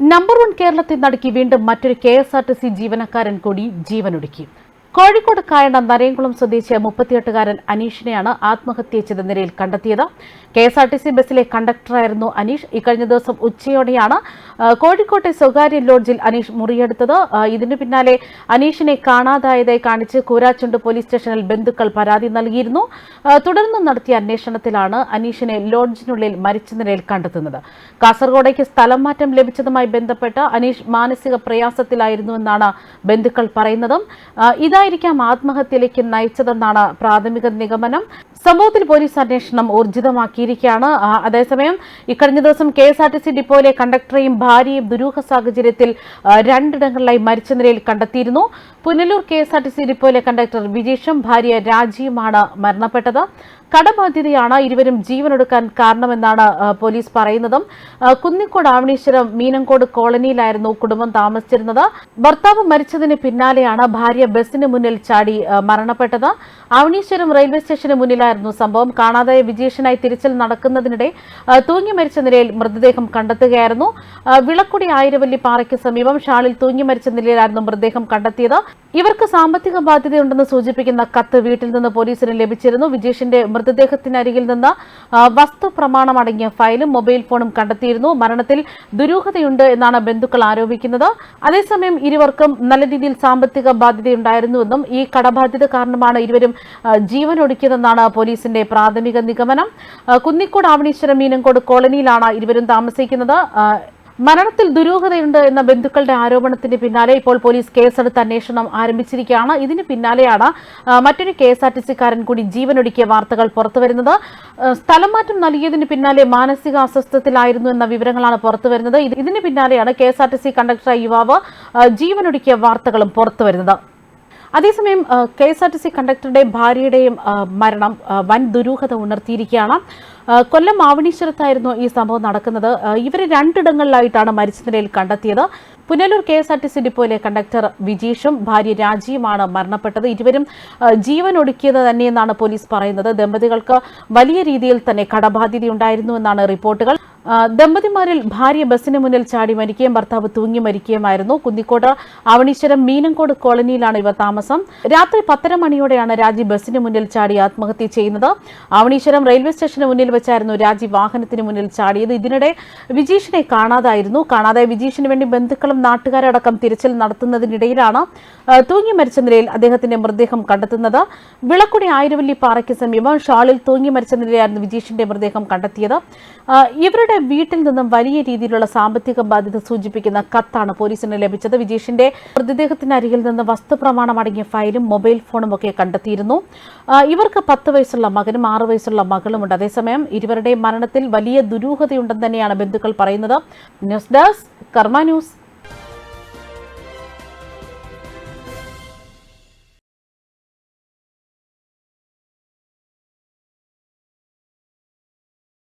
Number one കേരളത്തിൽ നടക്കി വീണ്ടും മറ്റൊരു K S R T C ജീവനക്കാരൻ കൂടി ജീവനൊടുക്കി. കോഴിക്കോട് കായണ്ട നരയംകുളം സ്വദേശിയ മുപ്പത്തിയെട്ടുകാരൻ അനീഷിനെയാണ് ആത്മഹത്യ ചെയ്ത നിലയിൽ കണ്ടെത്തിയത്. K S R T C ബസ്സിലെ കണ്ടക്ടറായിരുന്നു അനീഷ്. ഇക്കഴിഞ്ഞ ദിവസം ഉച്ചയോടെയാണ് കോഴിക്കോട്ടെ സ്വകാര്യ ലോഡ്ജിൽ അനീഷ് മുറിയെടുത്തത്. ഇതിനു പിന്നാലെ അനീഷിനെ കാണാതായതായി കാണിച്ച് കൂരാച്ചുണ്ട് പോലീസ് സ്റ്റേഷനിൽ ബന്ധുക്കൾ പരാതി നൽകിയിരുന്നു. തുടർന്ന് നടത്തിയ അന്വേഷണത്തിലാണ് അനീഷിനെ ലോഡ്ജിനുള്ളിൽ മരിച്ച നിലയിൽ കണ്ടെത്തുന്നത്. കാസർഗോഡേക്ക് സ്ഥലം മാറ്റം ലഭിച്ചതുമായി ബന്ധപ്പെട്ട് അനീഷ് മാനസിക പ്രയാസത്തിലായിരുന്നുവെന്നാണ് ബന്ധുക്കൾ പറയുന്നതും. ആ, ഇതായിരിക്കാം ആത്മഹത്യയിലേക്ക് നയിച്ചതെന്നാണ് പ്രാഥമിക നിഗമനം. സംഭവത്തിൽ പോലീസ് അന്വേഷണം ഊർജിതമാക്കിയിരിക്കുകയാണ്. അതേസമയം ഇക്കഴിഞ്ഞ ദിവസം K S R T C ഡിപ്പോയിലെ കണ്ടക്ടറെയും ഭാര്യയും ദുരൂഹ സാഹചര്യത്തിൽ രണ്ടിടങ്ങളിലായി മരിച്ച നിലയിൽ കണ്ടെത്തിയിരുന്നു. Punalur K S R T C ഡിപ്പോയിലെ conductor വിജീഷും ഭാര്യ രാജിയുമാണ് മരണപ്പെട്ടത്. കടബാധ്യതയാണ് ഇരുവരും ജീവനൊടുക്കാൻ കാരണമെന്നാണ് പോലീസ് പറയുന്നതും. കുന്നിക്കോട് ആവണീശ്വരം മീനങ്കോട് കോളനിയിലായിരുന്നു കുടുംബം താമസിച്ചിരുന്നത്. ഭർത്താവ് മരിച്ചതിന് പിന്നാലെയാണ് ഭാര്യ ബസിന് മുന്നിൽ ചാടി മരണപ്പെട്ടത്. ആവണീശ്വരം റെയിൽവേ സ്റ്റേഷന് മുന്നിലായിരുന്നു സംഭവം. കാണാതായ വിജീഷനായി തിരച്ചിൽ നടക്കുന്നതിനിടെ തൂങ്ങി മരിച്ച നിലയിൽ മൃതദേഹം കണ്ടെത്തുകയായിരുന്നു. വിളക്കുടി ആയിരവല്ലി പാറയ്ക്ക് സമീപം ഷാളിൽ തൂങ്ങി മരിച്ച നിലയിലായിരുന്നു മൃതദേഹം കണ്ടെത്തിയത്. ഇവർക്ക് സാമ്പത്തിക ബാധ്യതയുണ്ടെന്ന് സൂചിപ്പിക്കുന്ന കത്ത് വീട്ടിൽ നിന്ന് പോലീസിന് ലഭിച്ചിരുന്നു. വിജേഷിന്റെ മൃതദേഹത്തിനരികിൽ നിന്ന് വസ്തു പ്രമാണമടങ്ങിയ ഫയലും മൊബൈൽ ഫോണും കണ്ടെത്തിയിരുന്നു. മരണത്തിൽ ദുരൂഹതയുണ്ട് എന്നാണ് ബന്ധുക്കൾ ആരോപിക്കുന്നത്. അതേസമയം ഇരുവർക്കും നല്ല രീതിയിൽ സാമ്പത്തിക ബാധ്യതയുണ്ടായിരുന്നുവെന്നും ഈ കടബാധ്യത കാരണമാണ് ഇരുവരും ജീവനൊടുക്കിയതെന്നാണ് പോലീസിന്റെ പ്രാഥമിക നിഗമനം. കുന്നിക്കോട് ആവണീശ്വരം മീനങ്കോട് കോളനിയിലാണ് ഇരുവരും താമസിക്കുന്നത്. മരണത്തിൽ ദുരൂഹതയുണ്ട് എന്ന ബന്ധുക്കളുടെ ആരോപണത്തിന് പിന്നാലെ ഇപ്പോൾ പോലീസ് കേസെടുത്ത് അന്വേഷണം ആരംഭിച്ചിരിക്കുകയാണ്. ഇതിന് പിന്നാലെയാണ് മറ്റൊരു കെ എസ് ആർ ടി സിക്കാരൻ കൂടി ജീവനൊടുക്കിയ വാർത്തകൾ പുറത്തുവരുന്നത്. സ്ഥലം മാറ്റം നൽകിയതിന് പിന്നാലെ മാനസിക അസ്വസ്ഥത്തിലായിരുന്നു എന്ന വിവരങ്ങളാണ് പുറത്തുവരുന്നത്. ഇത് ഇതിന് പിന്നാലെയാണ് K S R T C കണ്ടക്ടറായ യുവാവ് ജീവനൊടുക്കിയ വാർത്തകളും പുറത്തുവരുന്നത്. അതേസമയം K S R T C കണ്ടക്ടറുടെയും ഭാര്യയുടെയും മരണം വൻ ദുരൂഹത ഉണർത്തിയിരിക്കുകയാണ്. കൊല്ലം ആവണീശ്വരത്തായിരുന്നു ഈ സംഭവം നടക്കുന്നത്. ഇവരെ രണ്ടിടങ്ങളിലായിട്ടാണ് മരിച്ച നിലയിൽ കണ്ടെത്തിയത്. Punalur K S R T C ഡിപ്പോയിലെ conductor വിജീഷും ഭാര്യ രാജിയുമാണ് മരണപ്പെട്ടത്. ഇരുവരും ജീവൻ ഒടുക്കിയത് തന്നെയെന്നാണ് പോലീസ് പറയുന്നത്. ദമ്പതികൾക്ക് വലിയ രീതിയിൽ തന്നെ കടബാധ്യതയുണ്ടായിരുന്നു എന്നാണ് റിപ്പോർട്ടുകൾ. ദമ്പതിമാരിൽ ഭാര്യ ബസ്സിന് മുന്നിൽ ചാടി മരിക്കുകയും ഭർത്താവ് തൂങ്ങി മരിക്കുകയുമായിരുന്നു. കുന്നിക്കോട് അവണീശ്വരം മീനങ്കോട് കോളനിയിലാണ് ഇവ താമസം. രാത്രി പത്തര മണിയോടെയാണ് രാജി ബസ്സിന് മുന്നിൽ ചാടി ആത്മഹത്യ ചെയ്യുന്നത്. അവണീശ്വരം റെയിൽവേ സ്റ്റേഷന് മുന്നിൽ വെച്ചായിരുന്നു രാജി വാഹനത്തിന് മുന്നിൽ ചാടിയത്. ഇതിനിടെ വിജീഷിനെ കാണാതായിരുന്നു. കാണാതായ വിജീഷിന് വേണ്ടി ബന്ധുക്കളും നാട്ടുകാരടക്കം തിരച്ചിൽ നടത്തുന്നതിനിടയിലാണ് തൂങ്ങി മരിച്ച നിലയിൽ അദ്ദേഹത്തിന്റെ മൃതദേഹം കണ്ടെത്തുന്നത്. വിളക്കുടി ആയിരവല്ലി പാറയ്ക്ക് സമീപം ഷാളിൽ തൂങ്ങി മരിച്ച നിലയിലായിരുന്നു വിജീഷിന്റെ മൃതദേഹം കണ്ടെത്തിയത്. ആ, ഇവരുടെ വീട്ടിൽ നിന്നും വലിയ രീതിയിലുള്ള സാമ്പത്തിക ബാധ്യത സൂചിപ്പിക്കുന്ന കത്താണ് പോലീസിന് ലഭിച്ചത്. വിജീഷിന്റെ മൃതദേഹത്തിനരികിൽ നിന്ന് വസ്തുപ്രമാണം അടങ്ങിയ ഫയലും മൊബൈൽ ഫോണും ഒക്കെ കണ്ടെത്തിയിരുന്നു. ഇവർക്ക് പത്ത് വയസ്സുള്ള മകനും ആറ് വയസ്സുള്ള മകളുമുണ്ട്. അതേസമയം ഇരുവരുടെയും മരണത്തിൽ വലിയ ദുരൂഹതയുണ്ടെന്ന് തന്നെയാണ് ബന്ധുക്കൾ പറയുന്നത്. News desk Karma news.